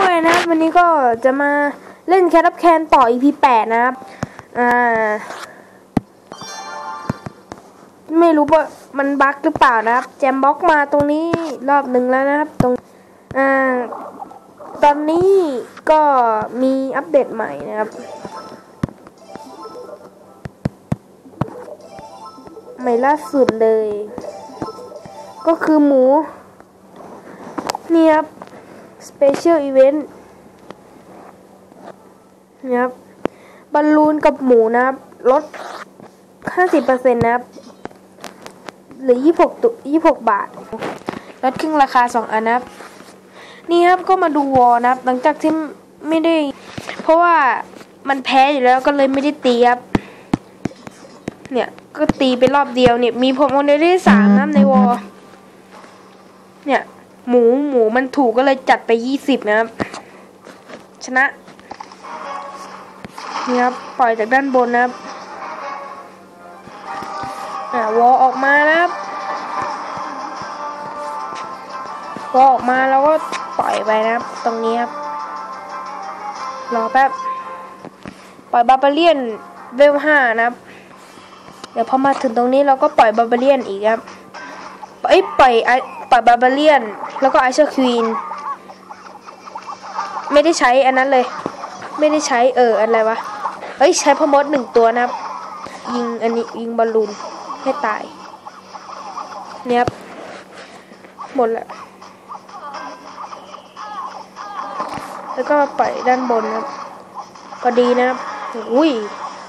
ด้วยนะครับ วันนี้ก็จะมาเล่นแคทแคนต่อ EP แปดนะครับ อ่า ไม่รู้ว่ามันบั๊กหรือเปล่านะครับ แจมบล็อกมาตรงนี้รอบหนึ่งแล้วนะครับ ตรง อ่า ตอนนี้ก็มีอัปเดตใหม่นะครับ ใหม่ล่าสุดเลย ก็คือหมู นี่ครับ Special Event นะครับบอลลูนกับหมูนะครับลด 50%นะครับ หรือ 26ตุ26 บาท ลดครึ่งราคา 2 อันนะครับ นี่ครับก็มาดูวอลนะครับ หลังจากที่ไม่ได้ เพราะว่ามันแพ้อยู่แล้วก็เลยไม่ได้ตีครับ เนี่ย ก็ตีไปรอบเดียวเนี่ย มีผมคนเดียวได้สามนะในวอลเนี่ย หมูหมูมันถูกก็เลยจัดไปยี่สิบนะครับ ชนะนี่ครับปล่อยจากด้านบนนะครับอ่าวอลออกมานะครับวอออกมาแล้วก็ปล่อยไปนะครับ ตรงนี้ครับรอแป๊บปล่อยบาบาเลียนเวลห้านะครับ เดี๋ยวพอมาถึงตรงนี้เราก็ปล่อยบาบาเลียนอีกครับเอ้ยปล่อยไอ ปล่อยบาบาเลียน แล้วก็ไอเชอร์ควีน ไม่ได้ใช้อันนั้นเลย ไม่ได้ใช้เอออะไรวะ เฮ้ย ใช้พมดหนึ่งตัวนะครับ ยิงอันนี้ยิงบอลลูนให้ตาย เนี่ยครับ หมดแล้ว แล้วก็ปล่อยด้านบนนะครับก็ดีนะครับ อุ้ย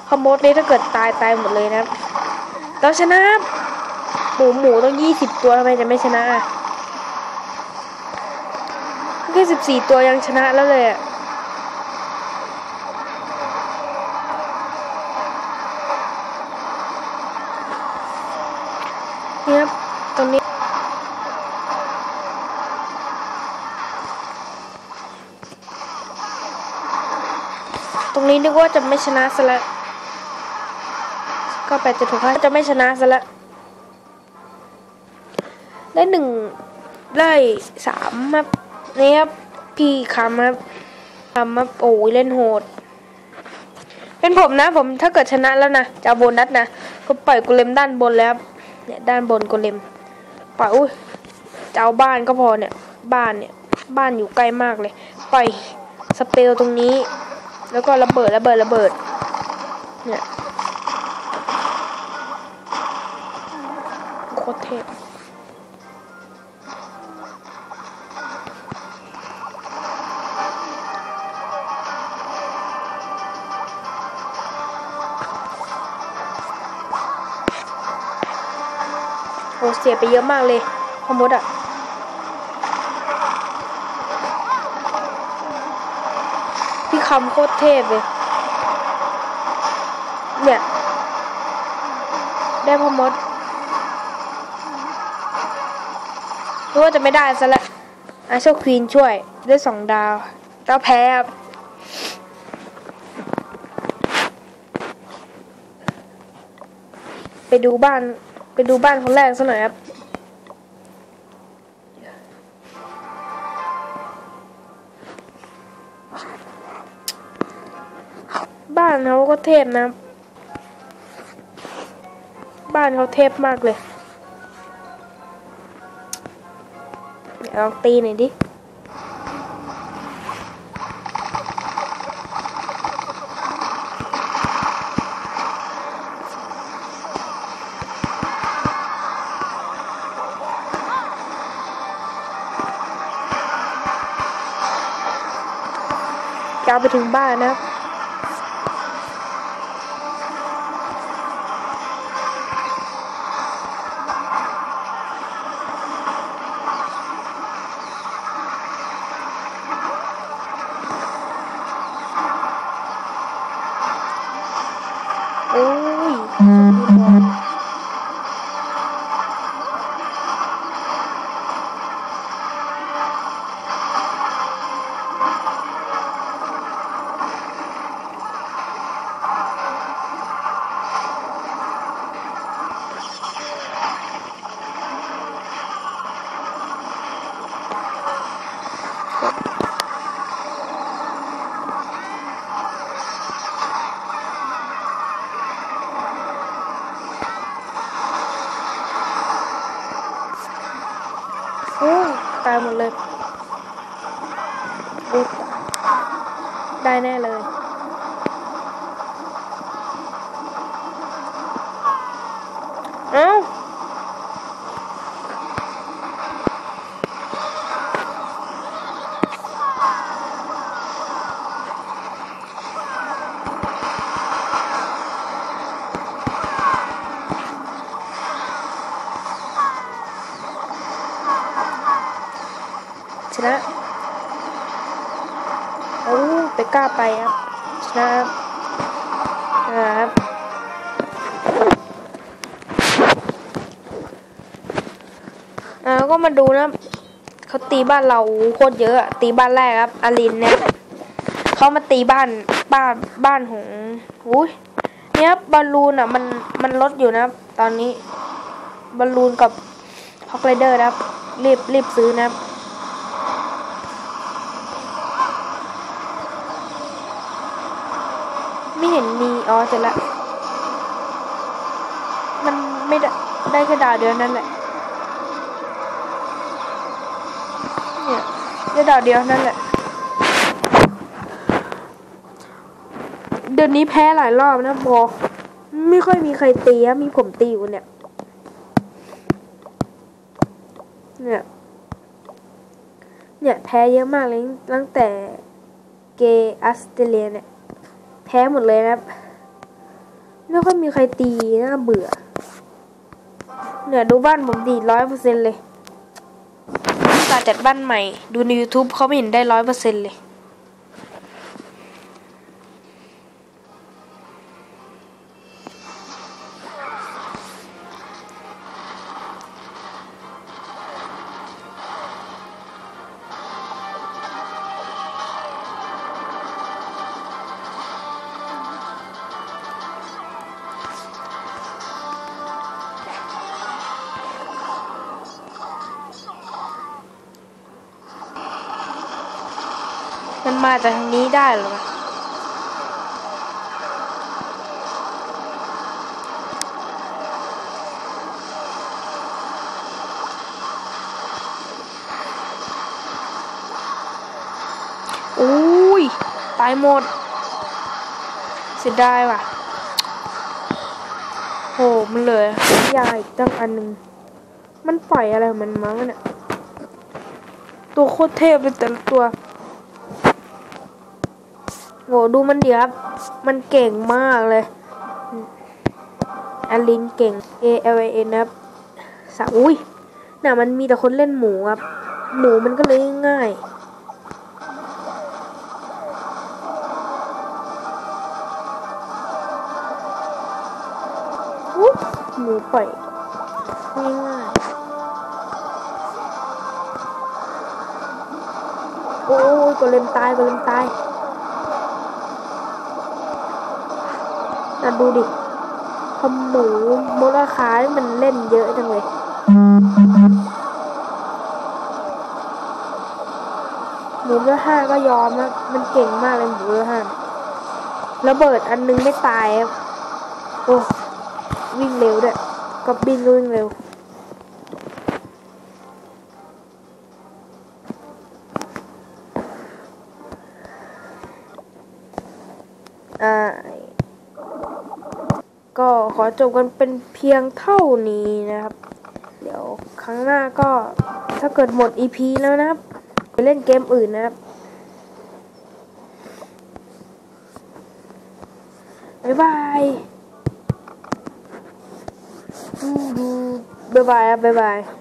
พมดนี่ถ้าเกิดตายตายหมดเลยนะครับ เราชนะครับ หมูหมูต้องยี่สิบตัวทำไมจะไม่ชนะแค่สิบสี่ตัวยังชนะแล้วเลยอะนี่ครับตรงนี้ตรงนี้นึกว่าจะไม่ชนะซะแล้วก็แปดจะถูกจะไม่ชนะซะแล้ว ได้สามครับนี่ครับพี่คำครับคำครับโอ้ยเล่นโหด เป็นผมนะ ผมถ้าเกิดชนะแล้วนะจะเอาโบนัสนะก็ปล่อยกุเลมด้านบนแล้วเนี่ยด้านบนกุเลมปล่อยอุ้ยจะเอาบ้านก็พอเนี่ย บ้านเนี่ยบ้านอยู่ใกล้มากเลยปล่อยสเปลตรงนี้ แล้วก็ระเบิดระเบิดระเบิดเนี่ยโคตรเทพ เสียไปเยอะมากเลยพอมดอะพี่คำโคตรเทพเลย เนี่ย ได้พอมดรู้ว่าจะไม่ได้ซะและอาโชควีนช่วยได้สองดาวก็แพ้ครับไปดูบ้าน ดูบ้านคนแรกซะหน่อยครับ บ้านเขาก็เทพนะ บ้านเขาเทพมากเลย เดี๋ยวลองตีหน่อยดิาวไปถึงบ้านนะครับายหมดเลยได้แน่เลย ไปกล้าไปครับชนะครับนะครับอ่าก็มาดูนะเขาตีบ้านเราโคตรเยอะอะตีบ้านแรกครับอารินเนี่ยเขามาตีบ้านบ้านบ้านของอุ้ยเนี่ยบอลลูนอะมันมันลดอยู่นะตอนนี้บอลลูนกับฮอกไรเดอร์นะครับรีบรีบซื้อนะครับ ไม่เห็นมี อ๋อ เสร็จละมันไม่ได้ได้แค่ดาวเดียวนั่นแหละ เนี่ยได้ดาวเดียวนั่นแหละ เดือนนี้แพ้หลายรอบนะพอไม่ค่อยมีใครตีอะมีผมตีอยู่เนี่ย เนี่ย เนี่ยแพ้เยอะมากเลยตั้งแต่เกออสเตเลียเนี่ย แพ้หมดเลยนะครับ ไม่ค่อยมีใครตีน่าเบื่อ เหนือดูบ้านผมดีร้อยเปอร์เซ็นเลยการจัดบ้านใหม่ ดูใน YouTube เขาไม่เห็นได้ร้อยเปอร์เซ็นเลย มันมาจากทางนี้ได้เหรอวะอุ้ย ตายหมด เสียดายว่ะ โห มันเลยยาอีกตั้งอันหนึ่ง มันปล่อยอะไรของมันมั้งเนี่ย ตัวโคตรเทพเลยแต่ละตัว โหดูมันดีครับ มันเก่งมากเลยอลินเก่ง A L I N ครับสาอุ้ยน่ะมันมีแต่คนเล่นหมูครับ หมูมันก็เลยง่ายอุ๊ยหมูปล่อยง่ายโอ้ยก็เล่นตายก็เล่นตาย น่นดูดิพอหมูมูลค่ามันเล่นเยอะจังเลยหมูเบอห้าก็ยอมนะมันเก่งมากเลยหมูเบอห้าระเบิดอันนึงไม่ตายครับโอ้วิ่งเร็วด้วยกับบินวิ่งเร็ว ก็ขอจบกันเป็นเพียงเท่านี้นะครับ เดี๋ยวครั้งหน้าก็ถ้าเกิดหมด EP แล้วนะครับไปเล่นเกมอื่นนะครับบ๊ายบายบ๊ายบายครับบ๊ายบาย